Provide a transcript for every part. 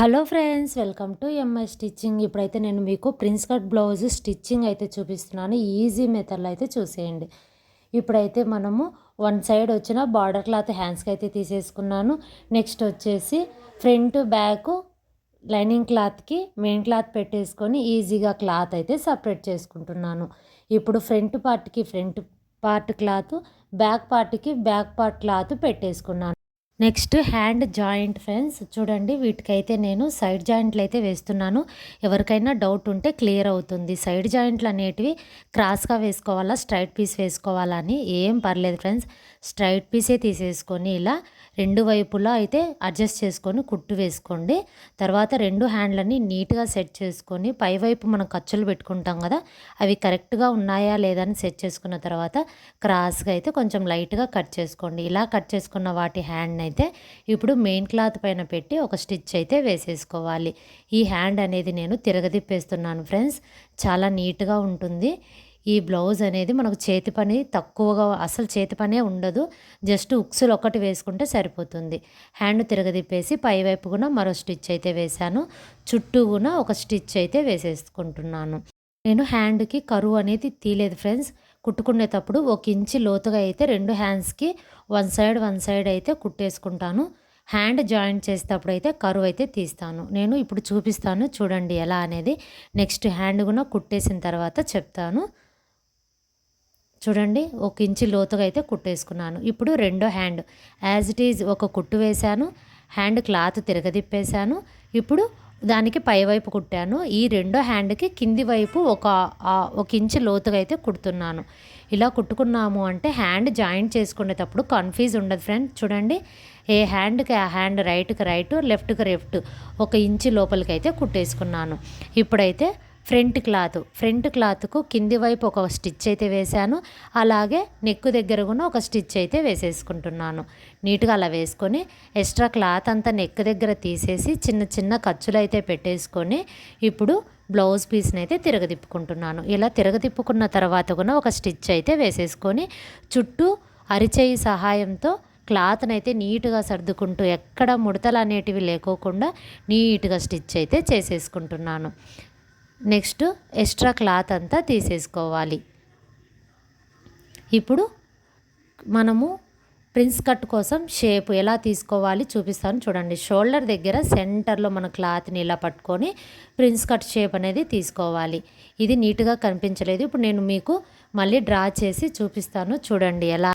Hello friends welcome to MI stitching. ఇప్పుడైతే నేను మీకు ప్రిన్స్ కట్ బ్లౌజ్ స్టిచ్చింగ్ అయితే చూపిస్తున్నాను. ఈజీ మెథడ్లో అయితే చూసేయండి. ఇప్పుడైతే మనము వన్ సైడ్ వచ్చిన బార్డర్ క్లాత్ హ్యాండ్స్కి అయితే తీసేసుకున్నాను. నెక్స్ట్ వచ్చేసి ఫ్రంట్ బ్యాక్ లైనింగ్ క్లాత్కి మెయిన్ క్లాత్ పెట్టేసుకొని ఈజీగా క్లాత్ అయితే సపరేట్ చేసుకుంటున్నాను. ఇప్పుడు ఫ్రంట్ పార్ట్కి ఫ్రంట్ పార్ట్ క్లాత్ బ్యాక్ పార్ట్కి బ్యాక్ పార్ట్ క్లాత్ పెట్టేసుకున్నాను. నెక్స్ట్ హ్యాండ్ జాయింట్ ఫ్రెండ్స్ చూడండి వీటికైతే నేను సైడ్ జాయింట్లు అయితే వేస్తున్నాను. ఎవరికైనా డౌట్ ఉంటే క్లియర్ అవుతుంది. సైడ్ జాయింట్లు అనేటివి క్రాస్గా వేసుకోవాలా స్ట్రైట్ పీస్ వేసుకోవాలా అని ఏం పర్లేదు ఫ్రెండ్స్. స్ట్రైట్ పీసే తీసేసుకొని ఇలా రెండు వైపులా అయితే అడ్జస్ట్ చేసుకొని కుట్టు వేసుకోండి. తర్వాత రెండు హ్యాండ్లని నీట్గా సెట్ చేసుకొని పైవైపు మనం ఖర్చులు పెట్టుకుంటాం కదా అవి కరెక్ట్గా ఉన్నాయా లేదా అని సెట్ చేసుకున్న తర్వాత క్రాస్గా అయితే కొంచెం లైట్గా కట్ చేసుకోండి. ఇలా కట్ చేసుకున్న వాటి హ్యాండ్ అయితే ఇప్పుడు మెయిన్ క్లాత్ పైన పెట్టి ఒక స్టిచ్ అయితే వేసేసుకోవాలి. ఈ హ్యాండ్ అనేది నేను తిరగదిప్పేస్తున్నాను ఫ్రెండ్స్. చాలా నీట్గా ఉంటుంది. ఈ బ్లౌజ్ అనేది మనకు చేతి పని తక్కువగా అసలు చేతి పనే ఉండదు. జస్ట్ ఉక్సులు ఒకటి వేసుకుంటే సరిపోతుంది. హ్యాండ్ తిరగదిప్పేసి పైవైపు కూడా మరో స్టిచ్ అయితే వేశాను. చుట్టూ కూడా ఒక స్టిచ్ అయితే వేసేసుకుంటున్నాను. నేను హ్యాండ్కి కరువు అనేది తీలేదు ఫ్రెండ్స్. కుట్టుకునేటప్పుడు ఒక ఇంచి లోతుగా అయితే రెండు హ్యాండ్స్కి వన్ సైడ్ వన్ సైడ్ అయితే కుట్టేసుకుంటాను. హ్యాండ్ జాయింట్ చేసేటప్పుడు అయితే కరువు అయితే తీస్తాను. నేను ఇప్పుడు చూపిస్తాను చూడండి ఎలా అనేది. నెక్స్ట్ హ్యాండ్ కూడా కుట్టేసిన తర్వాత చెప్తాను. చూడండి ఒక ఇంచి లోతుగా అయితే కుట్టేసుకున్నాను. ఇప్పుడు రెండో హ్యాండ్ యాజ్ ఇట్ ఈజ్ ఒక కుట్టు వేశాను. హ్యాండ్ క్లాత్ తిరగదిప్పేశాను ఇప్పుడు దానికి పైవైపు కుట్టాను. ఈ రెండో హ్యాండ్కి కింది వైపు ఒక ఒక ఇంచు లోతుగా అయితే కుడుతున్నాను. ఇలా కుట్టుకున్నాము అంటే హ్యాండ్ జాయింట్ చేసుకునేటప్పుడు కన్ఫ్యూజ్ ఉండదు ఫ్రెండ్ చూడండి. ఏ హ్యాండ్కి ఆ హ్యాండ్ రైట్కి రైట్ లెఫ్ట్కి లెఫ్ట్ ఒక ఇంచు లోపలికి అయితే కుట్టేసుకున్నాను. ఇప్పుడైతే ఫ్రంట్ క్లాత్. ఫ్రంట్ క్లాత్కు కింది వైపు ఒక స్టిచ్ అయితే వేశాను. అలాగే నెక్ దగ్గర కూడా ఒక స్టిచ్ అయితే వేసేసుకుంటున్నాను. నీట్గా అలా వేసుకొని ఎక్స్ట్రా క్లాత్ అంతా నెక్ దగ్గర తీసేసి చిన్న చిన్న ఖర్చులు అయితే పెట్టేసుకొని ఇప్పుడు బ్లౌజ్ పీస్ని అయితే తిరగదిప్పుకుంటున్నాను ఇలా తిరగదిప్పుకున్న తర్వాత కూడా ఒక స్టిచ్ అయితే వేసేసుకొని చుట్టూ అరిచేయి సహాయంతో క్లాత్ని అయితే నీట్గా సర్దుకుంటూ ఎక్కడ ముడతలు అనేటివి లేకోకుండా నీట్గా స్టిచ్ అయితే చేసేసుకుంటున్నాను. నెక్స్ట్ ఎక్స్ట్రా క్లాత్ అంతా తీసేసుకోవాలి. ఇప్పుడు మనము ప్రిన్స్ కట్ కోసం షేప్ ఎలా తీసుకోవాలి చూపిస్తాను చూడండి. షోల్డర్ దగ్గర సెంటర్లో మన క్లాత్ని ఇలా పట్టుకొని ప్రిన్స్ కట్ షేప్ అనేది తీసుకోవాలి. ఇది నీట్గా కనిపించలేదు. ఇప్పుడు నేను మీకు మళ్ళీ డ్రా చేసి చూపిస్తాను చూడండి ఎలా.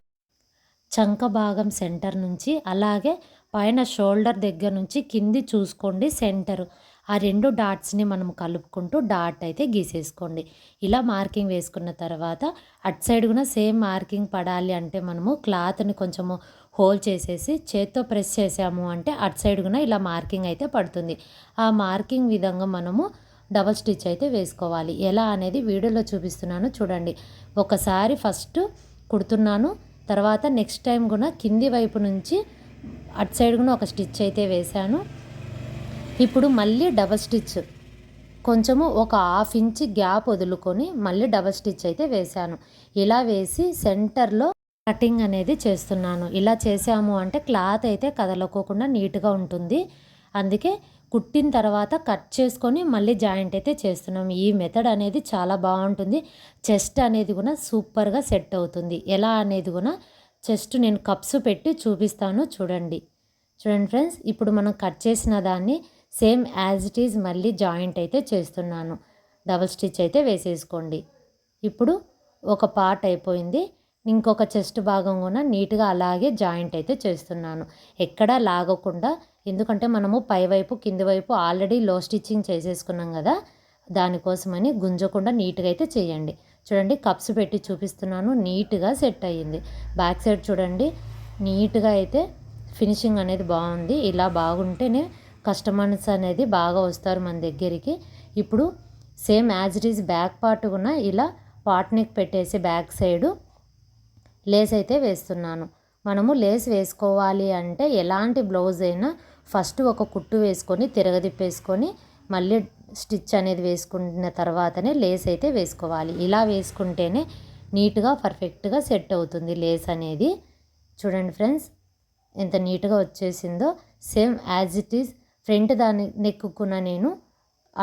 చంక భాగం సెంటర్ నుంచి అలాగే పైన షోల్డర్ దగ్గర నుంచి కింది చూసుకోండి సెంటర్. ఆ రెండు డాట్స్ని మనం కలుపుకుంటూ డాట్ అయితే గీసేసుకోండి. ఇలా మార్కింగ్ వేసుకున్న తర్వాత అట్ సైడ్ కూడా సేమ్ మార్కింగ్ పడాలి అంటే మనము క్లాత్ని కొంచెము హోల్ చేసేసి చేత్తో ప్రెస్ చేసాము అంటే అట్ సైడ్ కూడా ఇలా మార్కింగ్ అయితే పడుతుంది. ఆ మార్కింగ్ విధంగా మనము డబల్ స్టిచ్ అయితే వేసుకోవాలి. ఎలా అనేది వీడియోలో చూపిస్తున్నాను చూడండి. ఒకసారి ఫస్ట్ కుడుతున్నాను. తర్వాత నెక్స్ట్ టైం కూడా కింది వైపు నుంచి అట్ సైడ్ కూడా ఒక స్టిచ్ అయితే వేశాను. ఇప్పుడు మళ్ళీ డబల్ స్టిచ్ కొంచెము ఒక హాఫ్ ఇంచ్ గ్యాప్ వదులుకొని మళ్ళీ డబల్ స్టిచ్ అయితే వేశాను. ఇలా వేసి సెంటర్లో కటింగ్ అనేది చేస్తున్నాను. ఇలా చేసాము అంటే క్లాత్ అయితే కదలకోకుండా నీట్గా ఉంటుంది. అందుకే కుట్టిన తర్వాత కట్ చేసుకొని మళ్ళీ జాయింట్ అయితే చేస్తున్నాం. ఈ మెథడ్ అనేది చాలా బాగుంటుంది. చెస్ట్ అనేది కూడా సూపర్గా సెట్ అవుతుంది. ఎలా అనేది కూడా చెస్ట్ నేను కప్స్ పెట్టి చూపిస్తాను. చూడండి. చూడండి ఫ్రెండ్స్ ఇప్పుడు మనం కట్ చేసిన దాన్ని సేమ్ యాజ్ ఇట్ ఈజ్ మళ్ళీ జాయింట్ అయితే చేస్తున్నాను. డబల్ స్టిచ్ అయితే వేసేసుకోండి. ఇప్పుడు ఒక పార్ట్ అయిపోయింది. ఇంకొక చెస్ట్ భాగం కూడా నీట్గా అలాగే జాయింట్ అయితే చేస్తున్నాను. ఎక్కడా లాగకుండా ఎందుకంటే మనము పైవైపు కింది వైపు ఆల్రెడీ లో స్టిచ్చింగ్ చేసేసుకున్నాం కదా దానికోసమని గుంజకుండా నీట్గా అయితే చేయండి. చూడండి కప్స్ పెట్టి చూపిస్తున్నాను నీట్గా సెట్ అయ్యింది. బ్యాక్ సైడ్ చూడండి నీట్గా అయితే ఫినిషింగ్ అనేది బాగుంది. ఇలా బాగుంటేనే కస్టమర్స్ అనేది బాగా వస్తారు మన దగ్గరికి. ఇప్పుడు same as it is back part కూడా ఇలా పాట్నిక్ పెట్టేసి బ్యాక్ సైడు లేస్ అయితే వేస్తున్నాను. మనము లేస్ వేసుకోవాలి అంటే ఎలాంటి బ్లౌజ్ అయినా ఫస్ట్ ఒక కుట్టు వేసుకొని తిరగదిప్పేసుకొని మళ్ళీ స్టిచ్ అనేది వేసుకున్న తర్వాతనే లేస్ అయితే వేసుకోవాలి. ఇలా వేసుకుంటేనే నీట్గా పర్ఫెక్ట్గా సెట్ అవుతుంది లేస్ అనేది. చూడండి ఫ్రెండ్స్ ఎంత నీట్గా వచ్చేసిందో. Same as it is front దాని నెక్కుకున్న నేను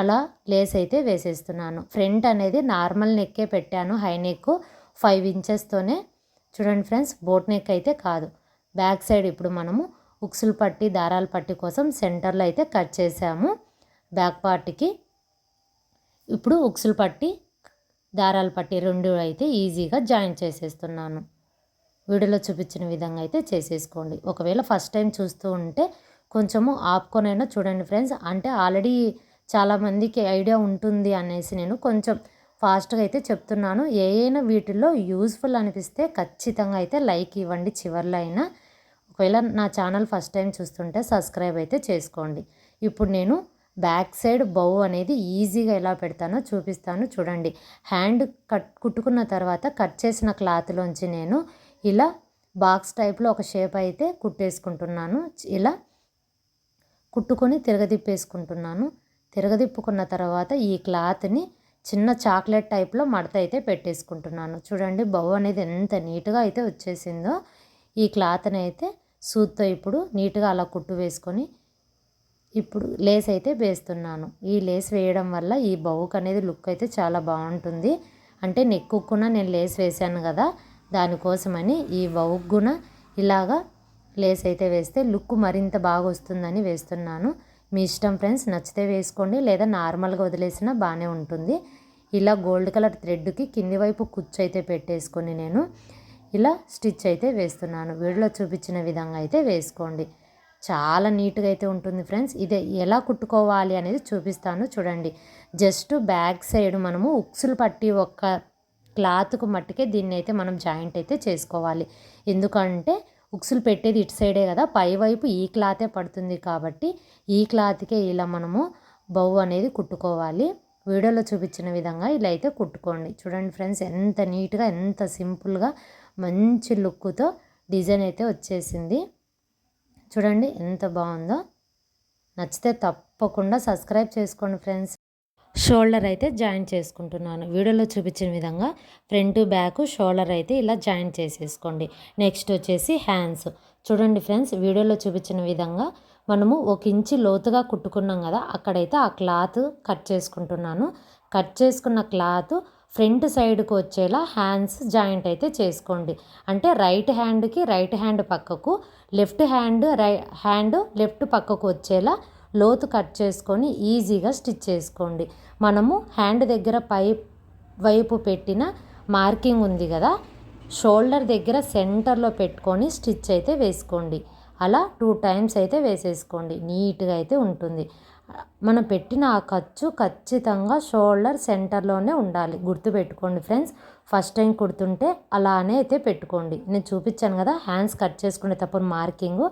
అలా లేస్ అయితే వేసేస్తున్నాను. ఫ్రంట్ అనేది నార్మల్ నెక్కే పెట్టాను. హై నెక్ ఫైవ్ ఇంచెస్తోనే చూడండి ఫ్రెండ్స్ బోట్ నెక్ అయితే కాదు. బ్యాక్ సైడ్ ఇప్పుడు మనము ఉక్సులు పట్టి దారాల పట్టి కోసం సెంటర్లో అయితే కట్ చేసాము బ్యాక్ పార్ట్కి. ఇప్పుడు ఉక్సులు పట్టి దారాలు పట్టి రెండు అయితే ఈజీగా జాయిన్ చేసేస్తున్నాను. వీడియోలో చూపించిన విధంగా అయితే చేసేసుకోండి. ఒకవేళ ఫస్ట్ టైం చూస్తూ ఉంటే కొంచెము ఆపుకొనైనా చూడండి ఫ్రెండ్స్. అంటే ఆల్రెడీ చాలామందికి ఐడియా ఉంటుంది అనేసి నేను కొంచెం ఫాస్ట్గా అయితే చెప్తున్నాను. ఏ అయినా వీటిల్లో యూస్ఫుల్ అనిపిస్తే ఖచ్చితంగా అయితే లైక్ ఇవ్వండి చివర్లో అయినా. ఒకవేళ నా ఛానల్ ఫస్ట్ టైం చూస్తుంటే సబ్స్క్రైబ్ అయితే చేసుకోండి. ఇప్పుడు నేను బ్యాక్ సైడ్ బౌ అనేది ఈజీగా ఎలా పెడతానో చూపిస్తాను చూడండి. హ్యాండ్ కట్ కుట్టుకున్న తర్వాత కట్ చేసిన క్లాత్లోంచి నేను ఇలా బాక్స్ టైప్లో ఒక షేప్ అయితే కుట్టేసుకుంటున్నాను. ఇలా కుట్టుకొని తిరగదిప్పేసుకుంటున్నాను తిరగదిప్పుకున్న తర్వాత ఈ క్లాత్ని చిన్న చాక్లెట్ టైప్లో మడత అయితే పెట్టేసుకుంటున్నాను. చూడండి బౌ అనేది ఎంత నీట్గా అయితే వచ్చేసిందో. ఈ క్లాత్ని అయితే సూత్తో ఇప్పుడు నీట్గా అలా కుట్టు వేసుకొని ఇప్పుడు లేస్ అయితే వేస్తున్నాను. ఈ లేస్ వేయడం వల్ల ఈ బౌక్ అనేది లుక్ అయితే చాలా బాగుంటుంది. అంటే నెక్కుక్కున నేను లేస్ వేసాను కదా దానికోసమని ఈ బౌగ్గున ఇలాగా లేస్ అయితే వేస్తే లుక్ మరింత బాగా వస్తుందని వేస్తున్నాను. మీ ఇష్టం ఫ్రెండ్స్ నచ్చితే వేసుకోండి. లేదా నార్మల్గా వదిలేసినా బాగానే ఉంటుంది. ఇలా గోల్డ్ కలర్ థ్రెడ్కి కింది వైపు కుచ్చు అయితే పెట్టేసుకొని నేను ఇలా స్టిచ్ అయితే వేస్తున్నాను. వీడియోలో చూపించిన విధంగా అయితే వేసుకోండి. చాలా నీట్గా అయితే ఉంటుంది ఫ్రెండ్స్. ఇదే ఎలా కుట్టుకోవాలి అనేది చూపిస్తాను. చూడండి. జస్ట్ బ్యాక్ సైడ్ మనము ఉక్సులు పట్టి ఒక్క క్లాత్కు మట్టుకే దీన్ని అయితే మనం జాయింట్ అయితే చేసుకోవాలి. ఎందుకంటే ఉక్సులు పెట్టేది ఇటు సైడే కదా పైవైపు ఈ క్లాతే పడుతుంది కాబట్టి ఈ క్లాత్కే ఇలా మనము బౌ అనేది కుట్టుకోవాలి. వీడియోలో చూపించిన విధంగా ఇలా అయితే కుట్టుకోండి. చూడండి ఫ్రెండ్స్ ఎంత నీట్గా ఎంత సింపుల్గా మంచి లుక్తో డిజైన్ అయితే వచ్చేసింది. చూడండి ఎంత బాగుందో. నచ్చితే తప్పకుండా సబ్స్క్రైబ్ చేసుకోండి ఫ్రెండ్స్. షోల్డర్ అయితే జాయిన్ చేసుకుంటున్నాను. వీడియోలో చూపించిన విధంగా ఫ్రంట్ బ్యాక్ షోల్డర్ అయితే ఇలా జాయిన్ చేసేసుకోండి. నెక్స్ట్ వచ్చేసి హ్యాండ్స్. చూడండి ఫ్రెండ్స్ వీడియోలో చూపించిన విధంగా మనము ఒక ఇంచి లోతుగా కుట్టుకున్నాం కదా అక్కడైతే ఆ క్లాత్ కట్ చేసుకుంటున్నాను. కట్ చేసుకున్న క్లాత్ ఫ్రంట్ సైడ్కి వచ్చేలా హ్యాండ్స్ జాయింట్ అయితే చేసుకోండి. అంటే రైట్ హ్యాండ్కి రైట్ హ్యాండ్ పక్కకు left hand right hand left పక్కకు వచ్చేలా లోతు కట్ చేసుకొని ఈజీగా స్టిచ్ చేసుకోండి. మనము హ్యాండ్ దగ్గర పై వైపు పెట్టిన మార్కింగ్ ఉంది కదా షోల్డర్ దగ్గర సెంటర్లో పెట్టుకొని స్టిచ్ అయితే వేసుకోండి. అలా టూ టైమ్స్ అయితే వేసేసుకోండి. నీట్గా అయితే ఉంటుంది. మనం పెట్టిన ఆ ఖర్చు ఖచ్చితంగా షోల్డర్ సెంటర్లోనే ఉండాలి. గుర్తుపెట్టుకోండి ఫ్రెండ్స్ ఫస్ట్ టైం కుడుతుంటే అలానే అయితే పెట్టుకోండి. నేను చూపించాను కదా హ్యాండ్స్ కట్ చేసుకునేటప్పుడు మార్కింగ్.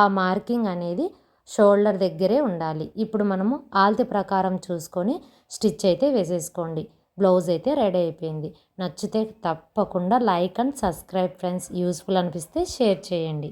ఆ మార్కింగ్ అనేది షోల్డర్ దగ్గరే ఉండాలి. ఇప్పుడు మనము ఆల్తి ప్రకారం చూసుకొని స్టిచ్ అయితే వేసేసుకోండి. బ్లౌజ్ అయితే రెడీ అయిపోయింది. నచ్చితే తప్పకుండా like and subscribe friends. Useful అనిపిస్తే షేర్ చేయండి.